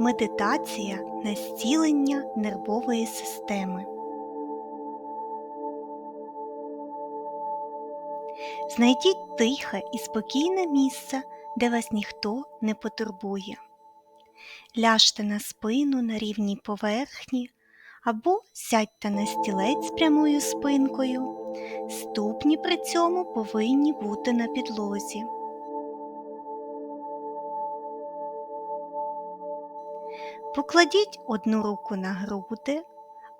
Медитація на зцілення нервової системи. Знайдіть тихе і спокійне місце, де вас ніхто не потурбує. Ляжте на спину на рівній поверхні або сядьте на стілець з прямою спинкою. Ступні при цьому повинні бути на підлозі. Покладіть одну руку на груди,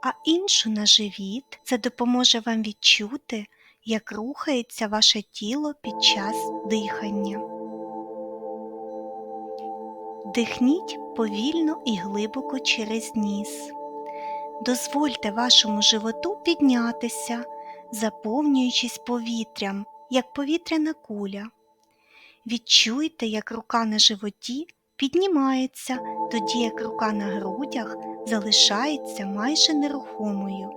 а іншу на живіт. Це допоможе вам відчути, як рухається ваше тіло під час дихання. Дихніть повільно і глибоко через ніс. Дозвольте вашому животу піднятися, заповнюючись повітрям, як повітряна куля. Відчуйте, як рука на животі піднімається, тоді як рука на грудях залишається майже нерухомою.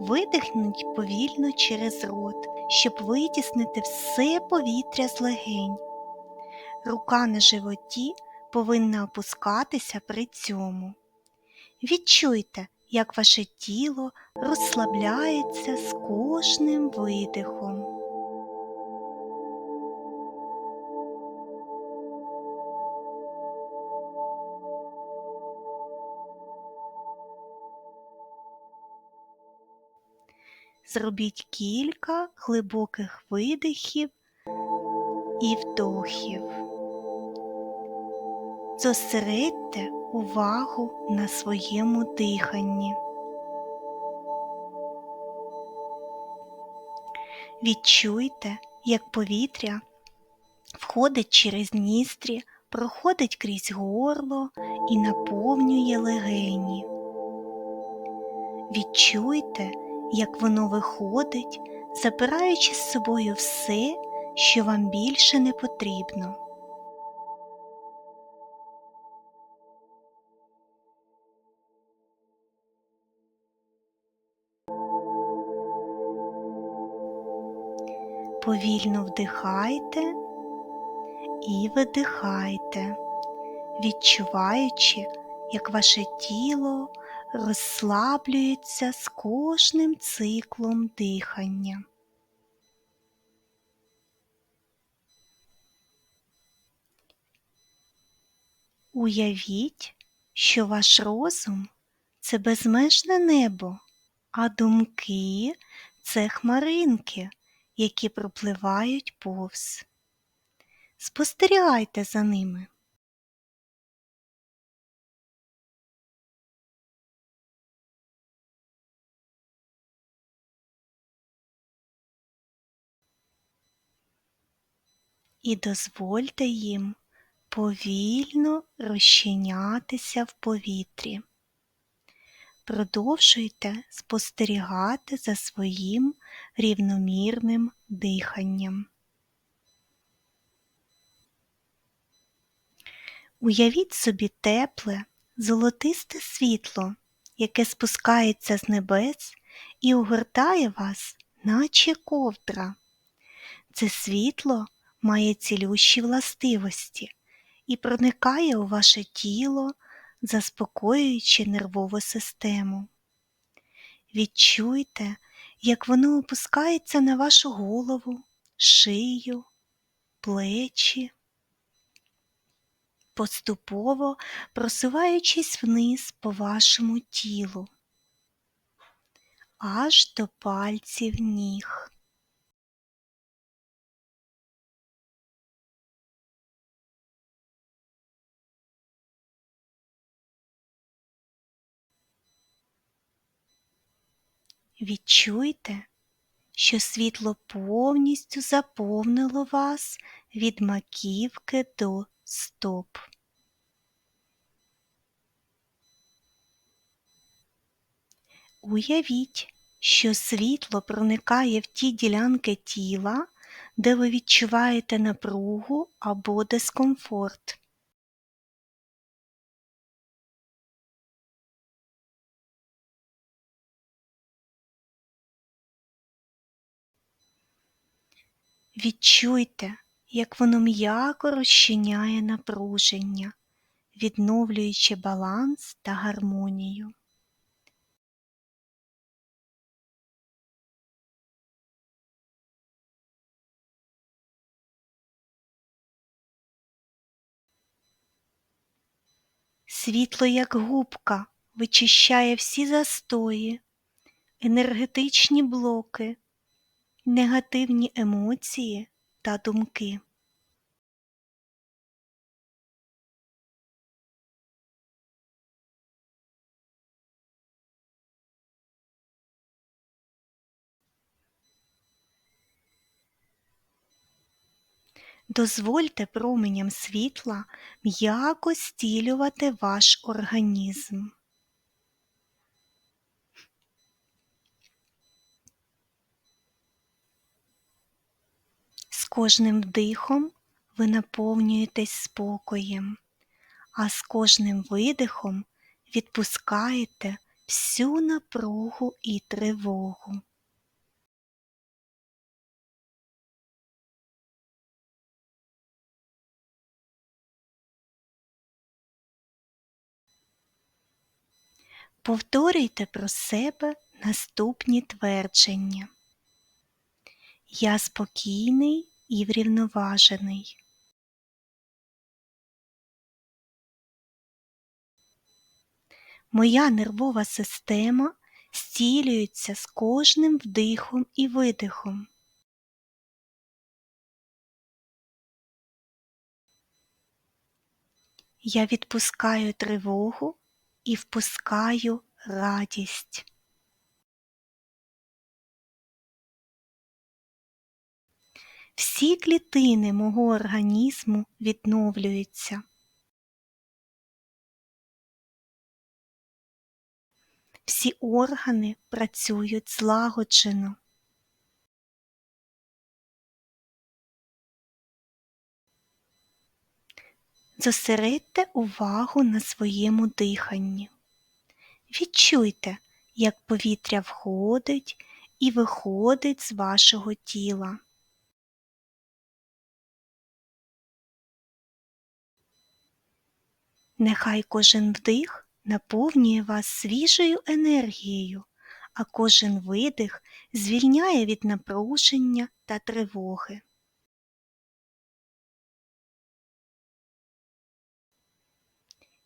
Видихніть повільно через рот, щоб витіснити все повітря з легень. Рука на животі повинна опускатися при цьому. Відчуйте, як ваше тіло розслабляється з кожним видихом. Зробіть кілька глибоких видихів і вдохів. Зосередьте увагу на своєму диханні. Відчуйте, як повітря входить через ністрі, проходить крізь горло і наповнює легені. Відчуйте, як воно виходить, забираючи з собою все, що вам більше не потрібно. Повільно вдихайте і видихайте, відчуваючи, як ваше тіло розслаблюється з кожним циклом дихання. Уявіть, що ваш розум це безмежне небо, а думки це хмаринки, які пропливають повз. Спостерігайте за ними. І дозвольте їм повільно розчинятися в повітрі. Продовжуйте спостерігати за своїм рівномірним диханням. Уявіть собі тепле, золотисте світло, яке спускається з небес і огортає вас, наче ковдра. Це світло має цілющі властивості і проникає у ваше тіло, заспокоюючи нервову систему. Відчуйте, як воно опускається на вашу голову, шию, плечі, поступово просуваючись вниз по вашому тілу, аж до пальців ніг. Відчуйте, що світло повністю заповнило вас від маківки до стоп. Уявіть, що світло проникає в ті ділянки тіла, де ви відчуваєте напругу або дискомфорт. Відчуйте, як воно м'яко розчиняє напруження, відновлюючи баланс та гармонію. Світло, як губка, вичищає всі застої, енергетичні блоки, негативні емоції та думки. Дозвольте променям світла м'яко стілювати ваш організм. З кожним вдихом ви наповнюєтесь спокоєм, а з кожним видихом відпускаєте всю напругу і тривогу. Повторюйте про себе наступні твердження. Я спокійний і врівноважений. Моя нервова система зцілюється з кожним вдихом і видихом. Я відпускаю тривогу і впускаю радість. Всі клітини мого організму відновлюються. Всі органи працюють злагоджено. Зосередьте увагу на своєму диханні. Відчуйте, як повітря входить і виходить з вашого тіла. Нехай кожен вдих наповнює вас свіжою енергією, а кожен видих звільняє від напруження та тривоги.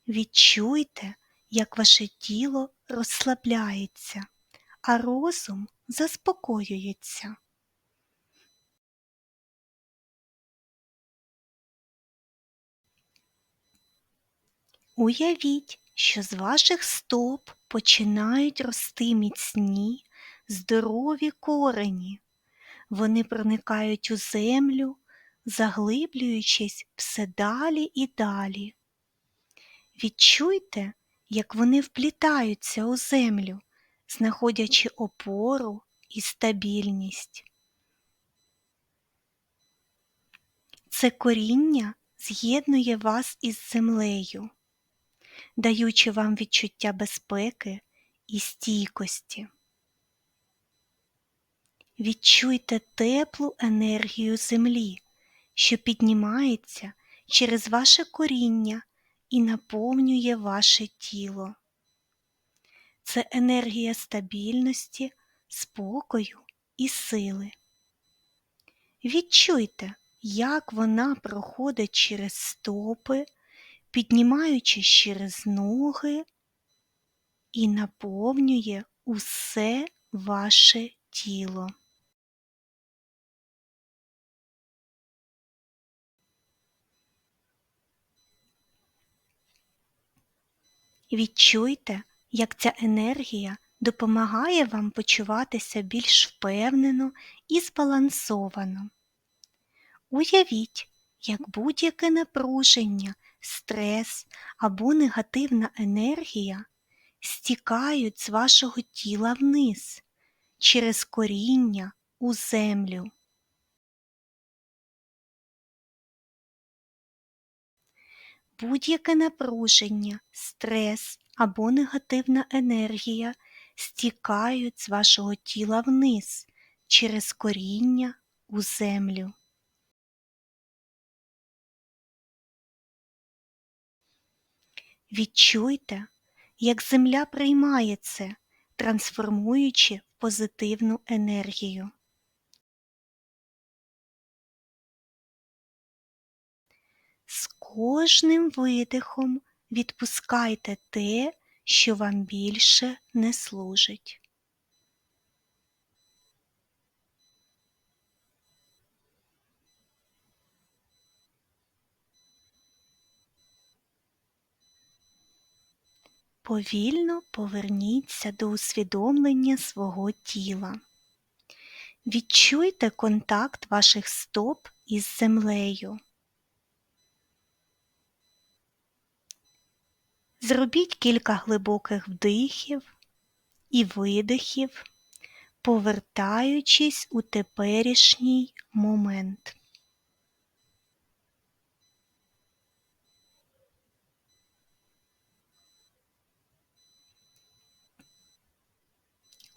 Відчуйте, як ваше тіло розслабляється, а розум заспокоюється. Уявіть, що з ваших стоп починають рости міцні, здорові корені. Вони проникають у землю, заглиблюючись все далі і далі. Відчуйте, як вони вплітаються у землю, знаходячи опору і стабільність. Це коріння з'єднує вас із землею, даючи вам відчуття безпеки і стійкості. Відчуйте теплу енергію землі, що піднімається через ваше коріння і наповнює ваше тіло. Це енергія стабільності, спокою і сили. Відчуйте, як вона проходить через стопи, піднімаючись через ноги і наповнює усе ваше тіло. Відчуйте, як ця енергія допомагає вам почуватися більш впевнено і збалансовано. Уявіть, як будь-яке напруження, стрес або негативна енергія стікають з вашого тіла вниз через коріння у землю. Будь-яке напруження, стрес або негативна енергія стікають з вашого тіла вниз через коріння у землю. Відчуйте, як земля приймає це, трансформуючи в позитивну енергію. З кожним видихом відпускайте те, що вам більше не служить. Повільно поверніться до усвідомлення свого тіла. Відчуйте контакт ваших стоп із землею. Зробіть кілька глибоких вдихів і видихів, повертаючись у теперішній момент.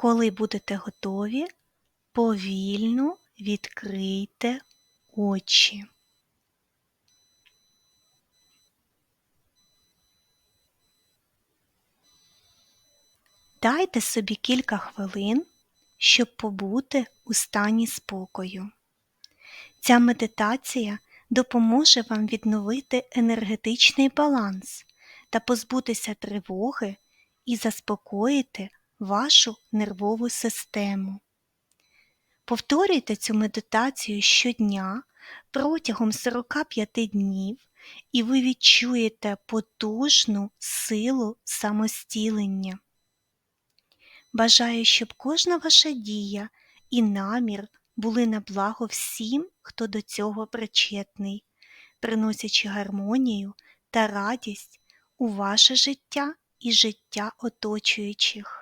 Коли будете готові, повільно відкрийте очі. Дайте собі кілька хвилин, щоб побути у стані спокою. Ця медитація допоможе вам відновити енергетичний баланс та позбутися тривоги і заспокоїти вашу нервову систему. Повторюйте цю медитацію щодня протягом 45 днів, і ви відчуєте потужну силу самостілення. Бажаю, щоб кожна ваша дія і намір були на благо всім, хто до цього причетний, приносячи гармонію та радість у ваше життя і життя оточуючих.